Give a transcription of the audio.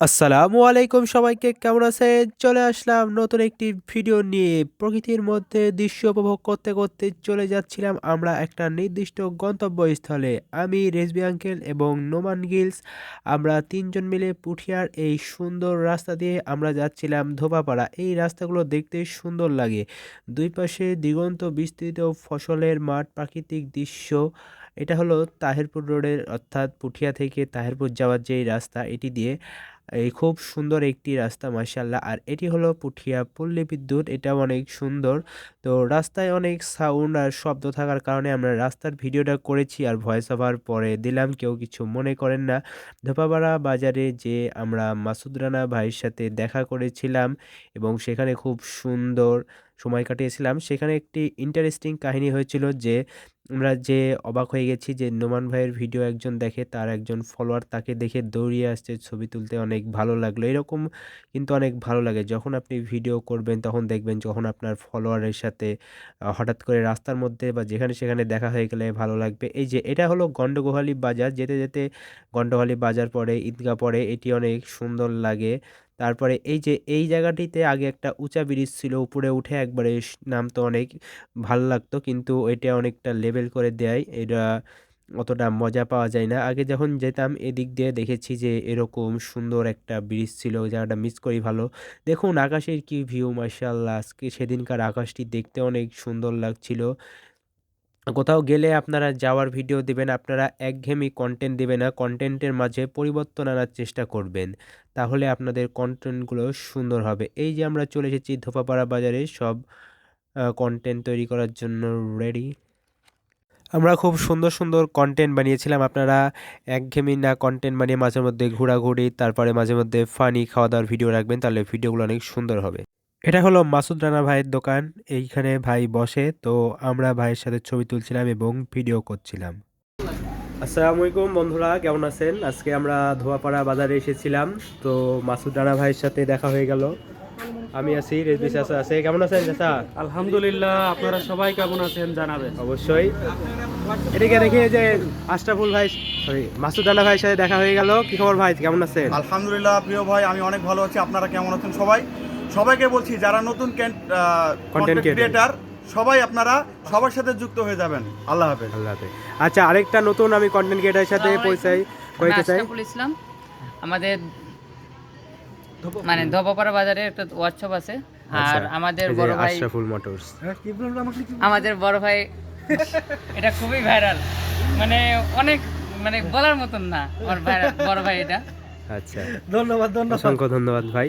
আসসালামু আলাইকুম সবাইকে কেমন আছেন? চলে আসলাম নতুন একটি ভিডিও নিয়ে। প্রকৃতির মধ্যে দৃশ্য উপভোগ করতে, করতে চলে যাচ্ছিলাম আমরা একটা নির্দিষ্ট গন্তব্যস্থলে। আমি রেজবি আঙ্কেল এবং নোমান গিলস আমরা তিনজন মিলে পুঠিয়ার এই সুন্দর রাস্তা দিয়ে আমরা যাচ্ছিলাম ধোপাপাড়া। এই রাস্তাগুলো দেখতে সুন্দর লাগে। দুই পাশে দিগন্ত বিস্তৃত ফসলের মাঠ, প্রাকৃতিক দৃশ্য। এটা হলো তাহেরপুর রোডের অর্থাৎ পুঠিয়া থেকে তাহেরপুর যাওয়ার যেই রাস্তা, এটি দিয়ে এই খুব সুন্দর একটি রাস্তা, মাশাআল্লাহ। আর এটি হলো পুঠিয়া পল্লী বিদ্যুৎ। এটাও অনেক সুন্দর। তো রাস্তায় অনেক সাউন্ড আর শব্দ থাকার কারণে আমরা রাস্তার ভিডিওটা করেছি আর ভয়েস ওভার পরে দিলাম। কেউ কিছু মনে করেন না। ধোপাপাড়া বাজারে যেয়ে আমরা মাসুদ রানা ভাইয়ের সাথে দেখা করেছিলাম এবং সেখানে খুব সুন্দর সময় কাটিয়েছিলাম। সেখানে একটি ইন্টারেস্টিং কাহিনী হয়েছিল যে আমরা যে অবাক হয়ে গেছি যে নোমান ভাইয়ের ভিডিও একজন দেখে তার একজন ফলোয়ার তাকে দেখে দৌড়িয়ে আসছে ছবি তুলতে অনেক ভালো লাগল। এরকম কিন্তু অনেক ভালো লাগে। যখন আপনি ভিডিও করবেন তখন দেখবেন যখন আপনার ফলোয়ারের সাথে হঠাৎ করে রাস্তার মধ্যে বা যেখানে সেখানে দেখা হয়ে গেলে ভালো লাগবে। এই যে এটা হলো গন্ডগোহালি বাজার। যেতে, যেতে গন্ডগোহালি বাজার পরে ঈদগাহ পড়ে। এটি অনেক সুন্দর লাগে। তারপরে এই যে, এই জায়গাটিতে আগে একটা উঁচা ব্রিজ ছিল। উপরে উঠে একবারে নামতে অনেক ভালো লাগতো। কিন্তু এটা অনেকটা লেভেল করে দেয়। এটা অতটা মজা পাওয়া যায় না। আগে যখন যেতাম, এদিক দিয়ে দেখেছি যে, এরকম সুন্দর একটা ব্রিজ ছিল। জায়গাটা মিস করি ভালো। দেখুন, আকাশের কি ভিউ, মাশাআল্লাহ। আজকে সেদিনকার আকাশটি দেখতে অনেক সুন্দর লাগছিল। কোথাও গেলে আপনারা যাওয়ার ভিডিও দেবেন আপনারা একঘেয়েমি কনটেন্ট দিবেন না। কনটেন্টের মাঝে পরিবর্তন আনার চেষ্টা করবেন। তাহলে আপনাদের কনটেন্টগুলো সুন্দর হবে। এই যে আমরা চলে এসেছি ধোপাপাড়া বাজারে সব কনটেন্ট তৈরি করার জন্য রেডি। আমরা খুব সুন্দর, সুন্দর কনটেন্ট বানিয়েছিলাম। আপনারা একঘেয়েমি না কনটেন্ট বানিয়ে মাঝে মধ্যে ঘোরাঘুরি, তারপরে মাঝে মধ্যে ফানি খাওয়া-দাওয়ার ভিডিও রাখবেন। তাহলে ভিডিওগুলো অনেক সুন্দর হবে। এটা হলো মাসুদ রানা ভাইয়ের দোকান। এইখানে ভাই বসে। তো আমরা ভাইয়ের সাথে ছবি তুলছিলাম এবং ভিডিও করছিলাম। আসসালামু আলাইকুম বন্ধুরা কেমন আছেন? আজকে আমরা ধোয়াপাড়া বাজারে এসেছিলাম। তো মাসুদ রানা ভাইয়ের সাথে দেখা হয়ে গেল। আমি আছি, রেজবি চাচা আছে। কেমন আছেন চাচা? আলহামদুলিল্লাহ আপনারা সবাই কেমন আছেন জানাবেন অবশ্যই। এদিকে দেখি যে আশরাফুল ভাই সরি মাসুদ রানা ভাইয়ের সাথে দেখা হয়ে গেল। কি খবর ভাই? কেমন আছেন? আলহামদুলিল্লাহ প্রিয় ভাই আমি অনেক ভালো আছি আপনারা কেমন আছেন সবাই সবাইকে বলছি যারা নতুন কন্টেন্ট ক্রিয়েটার সবাই আপনারা সবার সাথে যুক্ত হয়ে যাবেন। আল্লাহ হাফেজ। আল্লাহ হাফেজ। আচ্ছা আরেকটা নতুন আমি কন্টেন্ট ক্রিয়েটারের সাথে পরিচয় করাতে চাই। ইসলাম। আমাদের মানে ধোপাপাড়া বাজারে একটা ওয়ার্কশপ আছে। আর আচ্ছা, আমাদের বড় ভাই আশরাফুল মোটরস। আমাদের বড় ভাই এটা খুবই ভাইরাল মানে অনেক মানে বলার মতন না আমার ভাইরাল বড় ভাই এটা। আচ্ছা। ধন্যবাদ ধন্যবাদ। অসংখ্য ধন্যবাদ ভাই।